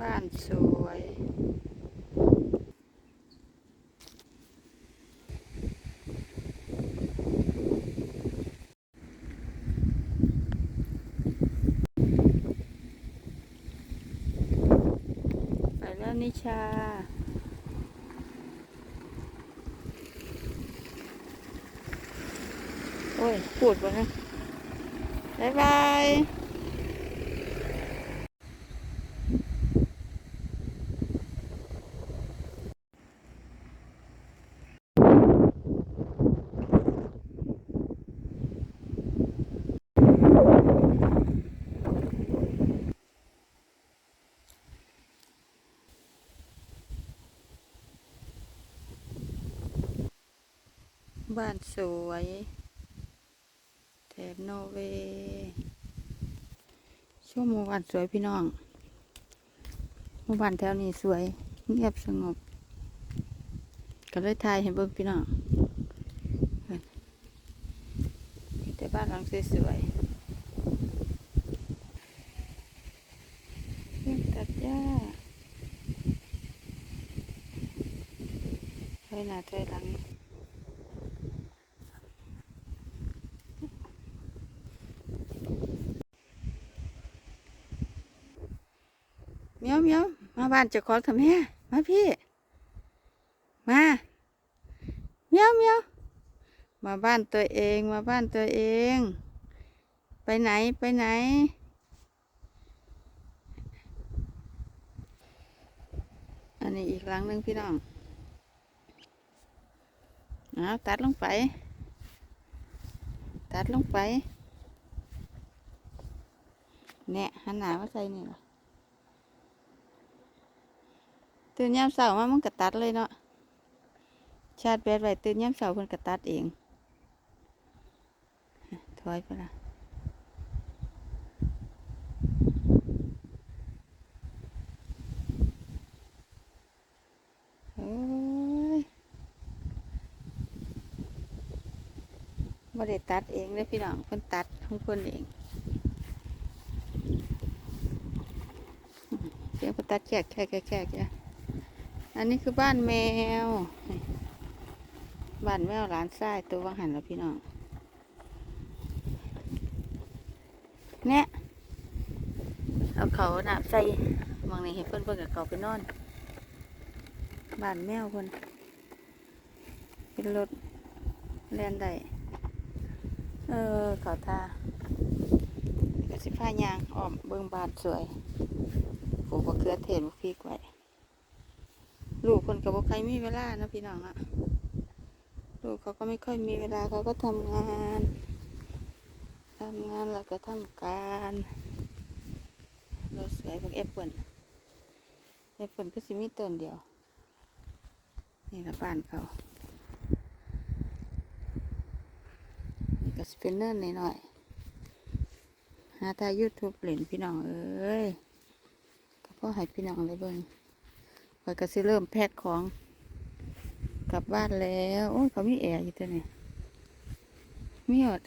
บ้านสวย ไปแล้วนิชาโอ้ย พูดวะนะบายบาย บ้านสวย แถบนอร์เวย์ช่วงหมู่บ้านสวยพี่น้องหมู่บ้านแถวนี้สวย เงียบสงบ ก็เลยทายให้เบิ่งพี่น้องแต่บ้านหลังสวยๆเครื่องตัดหญ้าถอยหน้าถอยหลัง เมียวเมียวมาบ้านเจ้าของทำแม่มาพี่ มาเมียวเมียวมาบ้านตัวเองมาบ้านตัวเอง ไปไหนไปไหน อันนี้อีกหลังหนึ่งพี่น้องเอาตัดลงไป ตัดลงไปเนี่ยหันหน้ามาใส่นี่ล่ะ ตื่นยามเสาร์มามันก็ตัดเลยเนาะชาติแบดไว้ตื่นยามเสาร์เพิ่นก็ตัดเองถอยไปละโอ้ยบ่ได้ตัดเองเลยพี่น้องเพิ่นตัดของเพิ่นเองเสียงเพิ่นตัดแขกแขกแขกแขกจ้ะ อันนี้คือบ้านแมว บ้านแมวหลานทรายตัววังหันแล้วพี่น้อง เนี่ย เอาเขาหนาบใส่มองในเห็นเพื่อนเพื่อนกับเขาไปนอน บ้านแมวคนเป็นรถแล่นได้ เออเขาท่าก็สิผ้ายางอ้อมเบิ่งบานสวยปลูกมะเขือเทศพริกไว้ ลูกคนกับใครมีเวลานะพี่น้องอะลูกเขาก็ไม่ค่อยมีเวลาเขาก็ทำงานทำงานแล้วก็ทำการเราสวยพวกแอปเปิลแอปเปิลก็สิมีต้นเดียว นี่ละบ้านเขานี่ก็สเปนเนอร์หน่อยหาทายยูทูบเล่นพี่น้องเอ้ยก็พ่อให้พี่น้องได้เบิ่ง อยก็สิเริ่มแพ็คของกลับบ้านแล้ว โอ้ยเขามีแอร์อยู่ตัวนี้มีหยด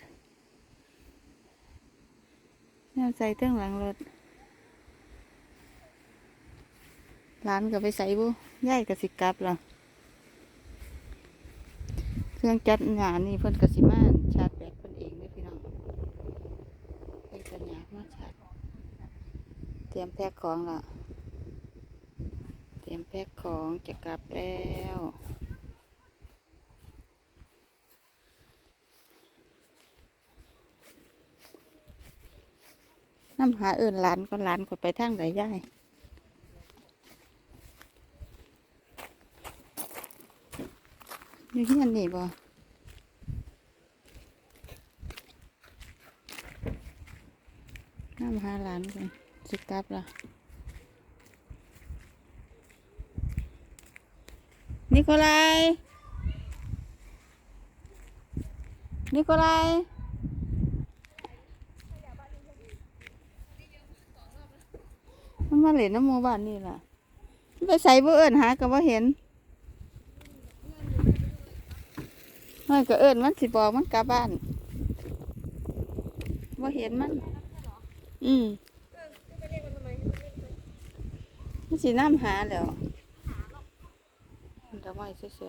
แนวใส่เตื้องหลังรถร้านก็ไปใส่บุย่ายก็สิกลับล้วเครื่องจัดงานนี่เพิ่นก็สิมาชาร์จแบตเพิ่นเองเลยพี่น้องไปสัญญามาชาร์จเตรียมแพ็คของละ รียมแพ็คของจะกลับแล้วน้ำหาเอื่นหลานก็หลานก็ไปทางไหนย่ายอยู่ที่นนี้บ่น้ำหาหลานกันสิกลับละ นิโคลายนิโคลายมันมาเล่นน้ำมูบ้านนี่ล่ะมันไปใส่บ่เอิญหาก็บ่าเห็นมันก็เอิญมันสิบอกมันกลับบ้านบ่าเห็นมัน อืมมันสีน้ำหาแล้ว Đóng 下